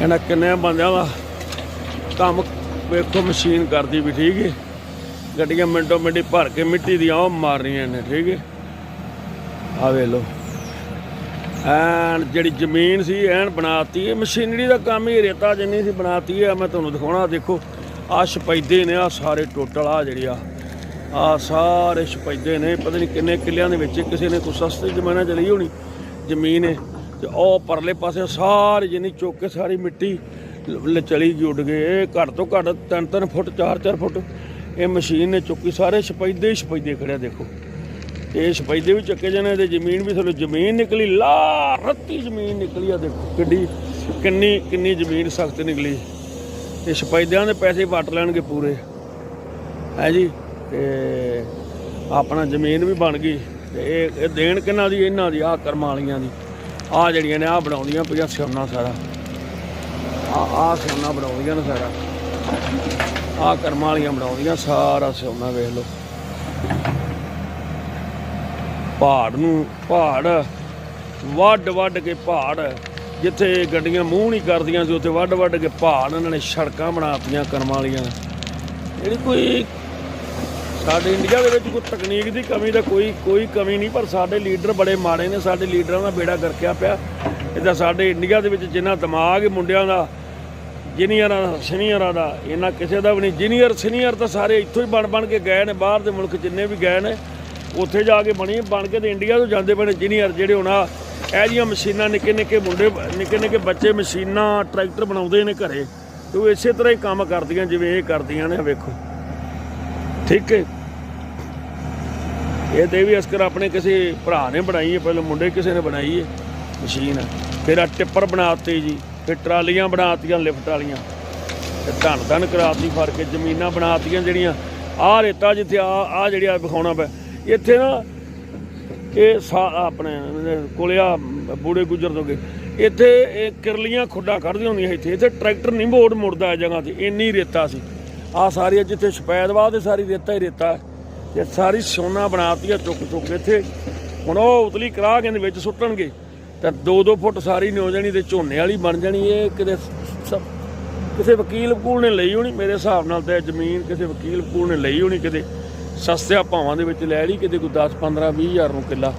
ਇਹਨਾਂ ਕਿੰਨੇ ਬੰਦਿਆਂ ਦਾ ਕੰਮ ਵੇਖੋ ਮਸ਼ੀਨ ਕਰਦੀ ਵੀ ਠੀਕ ਹੈ ਗੱਡੀਆਂ ਮਿੰਟੋ ਮਿੰਟੀ ਭਰ ਕੇ ਮਿੱਟੀ ਦੀਆਂ ਉਹ ਮਾਰ ਰਹੀਆਂ ਨੇ, ਠੀਕ ਹੈ ਆ ਵੇ ਲੋ ਐਨ ਜਿਹੜੀ ਜ਼ਮੀਨ ਸੀ, ਐਨ ਬਣਾਤੀ ਇਹ ਮਸ਼ੀਨਰੀ ਦਾ ਕੰਮ ਹੀ ਰੇਤਾ ਜਿੰਨੀ ਸੀ ਬਣਾਤੀ ਹੈ ਮੈਂ ਤੁਹਾਨੂੰ ਦਿਖਾਉਣਾ, ਦੇਖੋ। ਆ ਸ਼ਪੈਦੇ ਨੇ ਆ ਸਾਰੇ ਟੋਟਲ ਆ ਜਿਹੜੀ ਆ ਆ ਸਾਰੇ ਸ਼ਪੈਦੇ ਨੇ। ਪਤਾ ਨਹੀਂ ਕਿੰਨੇ ਕਿੱਲਿਆਂ ਦੇ ਵਿੱਚ ਕਿਸੇ ਨੇ ਕੋਈ ਸਸਤੀ ਜ਼ਮੀਨਾਂ ਚਲੀ ਹੋਣੀ। ਜ਼ਮੀਨ ਹੈ ਤੇ ਉਹ ਪਰਲੇ ਪਾਸੇ ਸਾਰੀ ਜਿੰਨੀ ਚੁੱਕ ਕੇ ਸਾਰੀ ਮਿੱਟੀ ਚਲੀ ਗਈ, ਉੱਡ ਗਏ ਘੱਟ ਤੋਂ ਘੱਟ 3-3 ਫੁੱਟ 4-4 ਫੁੱਟ ਇਹ ਮਸ਼ੀਨ ਨੇ ਚੁੱਕੀ, ਸਾਰੇ ਸ਼ਪੈਦੇ ਹੀ ਸ਼ਪੈਦੇ ਖੜਿਆ ਦੇਖੋ। ਇਹ ਸ਼ਪੈਦੇ ਵੀ ਚੱਕੇ ਜਾਣੇ ਤੇ ਜ਼ਮੀਨ ਵੀ ਥੋੜੀ ਜ਼ਮੀਨ ਨਿਕਲੀ ਲਾ ਰੱਤੀ ਜ਼ਮੀਨ ਨਿਕਲੀ ਆ, ਦੇਖੋ ਕਿੱਡੀ, ਕਿੰਨੀ ਕਿੰਨੀ ਜ਼ਮੀਨ ਸਖਤ ਨਿਕਲੀ। ਤੇ ਸ਼ਪੈਦਿਆਂ ਦੇ ਪੈਸੇ ਵਟ ਲੈਣਗੇ ਪੂਰੇ। ਹੈ ਜੀ? ਤੇ ਆਪਣਾ ਜ਼ਮੀਨ ਵੀ ਬਣ ਗਈ। ਤੇ ਇਹ ਦੇਣ ਕਿਹਨਾਂ ਦੀ? ਇਹਨਾਂ ਦੀ ਆ ਕਰਮਾਂ ਵਾਲੀਆਂ ਦੀ। ਆ ਜਿਹੜੀਆਂ ਨੇ ਆ ਬਣਾਉਂਦੀਆਂ ਪਈਆਂ ਸਿਉਨਾ ਸਾਰਾ। ਆ ਆ ਸਿਉਨਾ ਬਣਾਉਂਦੀਆਂ ਨੇ ਸਾਰਾ। ਆ ਕਰਮਾਂ ਵਾਲੀਆਂ ਬਣਾਉਂਦੀਆਂ, ਸਾਰਾ ਸਿਉਨਾ ਵੇਖ ਲਓ। ਪਹਾੜ ਨੂੰ, ਪਹਾੜ। ਵੱਡ ਵੱਡ ਕੇ ਪਹਾੜ। ਜਿੱਥੇ ਗੱਡੀਆਂ ਮੂੰਹ ਨਹੀਂ ਕਰਦੀਆਂ ਸੀ, ਉੱਥੇ ਵੱਡ ਵੱਡ ਕੇ ਪਹਾੜ ਇਹਨਾਂ ਨੇ ਸੜਕਾਂ ਬਣਾਤੀਆਂ ਕਰਮਾਂ ਵਾਲੀਆਂ ਜਿਹੜੀ ਕੋਈ ਸਾਡੇ ਇੰਡੀਆ ਦੇ ਵਿੱਚ ਕੋਈ ਤਕਨੀਕ ਦੀ ਕਮੀ ਤਾਂ ਕੋਈ ਕੋਈ ਕਮੀ ਨਹੀਂ, ਪਰ ਸਾਡੇ ਲੀਡਰ ਬੜੇ ਮਾੜੇ ਨੇ, ਸਾਡੇ ਲੀਡਰਾਂ ਦਾ ਬੇੜਾ ਗਰਕਿਆ ਪਿਆ। ਇਹਦਾ ਸਾਡੇ ਇੰਡੀਆ ਦੇ ਵਿੱਚ ਜਿੰਨਾ ਦਿਮਾਗ ਮੁੰਡਿਆਂ ਦਾ ਜੀਨੀਅਰਾਂ ਦਾ, ਸੀਨੀਅਰਾਂ ਦਾ ਇਹਨਾਂ ਕਿਸੇ ਦਾ ਵੀ ਨਹੀਂ। ਜੀਨੀਅਰ, ਸੀਨੀਅਰ ਤਾਂ ਸਾਰੇ ਇੱਥੋਂ ਹੀ ਬਣ ਬਣ ਕੇ ਗਏ ਨੇ, ਬਾਹਰ ਦੇ ਮੁਲਕ ਜਿੰਨੇ ਵੀ ਗਏ ਨੇ, ਉੱਥੇ ਜਾ ਕੇ ਬਣੀ, ਬਣ ਕੇ ਤੇ ਇੰਡੀਆ ਤੋਂ ਜਾਂਦੇ ਪਏ ਨੇ ਜੀਨੀਅਰ ਜਿਹੜੇ ਹੁਣ ਆ। ਇਹ ਜੀਆਂ ਮਸ਼ੀਨਾਂ ਨਿੱਕੇ ਨਿੱਕੇ ਮੁੰਡੇ, ਨਿੱਕੇ ਨਿੱਕੇ ਬੱਚੇ ਮਸ਼ੀਨਾਂ, ਟਰੈਕਟਰ ਬਣਾਉਂਦੇ ਨੇ ਘਰੇ, ਤੇ ਉਹ ਇਸੇ ਤਰ੍ਹਾਂ ਹੀ ਕੰਮ ਕਰਦੀਆਂ, ਜਿਵੇਂ ਇਹ ਕਰਦੀਆਂ ਨੇ ਵੇਖੋ। ਠੀਕ ਹੈ। ਇਹ ਤੇ ਵੀ ਅਸਕਰ ਆਪਣੇ ਕਿਸੇ ਭਰਾ ਨੇ ਬਣਾਈ ਹੈ, ਪਹਿਲਾਂ ਮੁੰਡੇ ਕਿਸੇ ਨੇ ਬਣਾਈ ਹੈ, ਮਸ਼ੀਨ। ਫਿਰ ਆ ਟਿੱਪਰ ਬਣਾਤੇ ਜੀ, ਫਿਰ ਟਰਾਲੀਆਂ ਬਣਾਤੀਆਂ, ਲਿਫਟ ਵਾਲੀਆਂ। ਤੇ ਧੰਨ ਧੰਨ ਕਰਾਤੀ, ਫੜ ਕੇ ਜ਼ਮੀਨਾਂ ਬਣਾਤੀਆਂ ਜਿਹੜੀਆਂ। ਆਹ ਰੇਤਾ ਜਿੱਥੇ ਆ ਆ ਜਿਹੜੀ ਵਿਖਾਉਣਾ ਪਿਆ। ਇੱਥੇ ਨਾ ਇਹ ਸਾ- ਆਪਣੇ ਕੋਲਿਆ ਬੂੜੇ ਗੁਜਰ ਦੋਗੇ ਇੱਥੇ ਇਹ ਕਿਰਲੀਆਂ ਖੁੱਡਾਂ ਕੱਢਦੀਆਂ ਹੁੰਦੀਆਂ ਇੱਥੇ। ਇੱਥੇ ਟਰੈਕਟਰ ਨਹੀਂ ਮੋੜ ਮੁੜਦਾ ਜਗ੍ਹਾ ਤੇ। ਇੰਨੀ ਰੇਤਾ ਸੀ। ਆ ਸਾਰੀ ਜਿੱਥੇ ਸ਼ਪੈਦਵਾਦ ਤੇ ਸਾਰੀ ਰੇਤਾ ਹੀ ਰੇਤਾ। ਹੈ। ਤੇ ਸਾਰੀ ਸੋਨਾ ਬਣਾਤੀ ਆ ਚੁੱਕ ਚੁੱਕ ਇੱਥੇ। ਹੁਣ ਉਹ ਉਤਲੀ ਕਰਾ ਕੇ ਦੇ ਵਿੱਚ ਸੁੱਟਣਗੇ। ਤਾਂ 2-2 ਫੁੱਟ ਸਾਰੀ ਨਿਉ ਜਾਣੀ ਤੇ ਝੋਨੇ ਵਾਲੀ ਬਣ ਜਾਣੀ ਇਹ ਕਿਤੇ ਸ- ਕਿਸੇ ਵਕੀਲ ਵਕੂਲ ਨੇ ਲਈ ਹੋਣੀ। ਮੇਰੇ ਹਿਸਾਬ ਨਾਲ ਤਾਂ ਜ਼ਮੀਨ ਕਿਸੇ ਵਕੀਲ ਵਕੂਲ ਨੇ ਲਈ ਹੋਣੀ ਕਿਤੇ। ਸਸਤਿਆਂ ਭਾਵਾਂ ਦੇ ਵਿੱਚ ਲੈ ਲਈ ਕਿਤੇ ਕੋਈ 10 15 20 ਹਜ਼ਾਰ ਨੂੰ ਕਿੱਲਾ।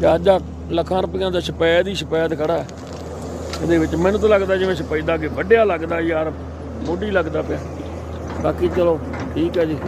ਤੇ ਅੱਜ ਆ ਲੱਖਾਂ ਰੁਪਈਆਂ ਦਾ ਸ਼ਪੈਦ ਹੀ ਸ਼ਪੈਦ ਖੜਾ। ਇਹਦੇ ਵਿੱਚ ਮੈਨੂੰ ਤਾਂ ਲੱਗਦਾ ਜਿਵੇਂ ਸ਼ਪੈਦਾ ਕਿ ਵੱਡਿਆ ਲੱਗਦਾ ਯਾਰ, ਮੋਢੀ ਲੱਗਦਾ ਪਿਆ। ਬਾਕੀ ਚਲੋ ਠੀਕ ਹੈ ਜੀ।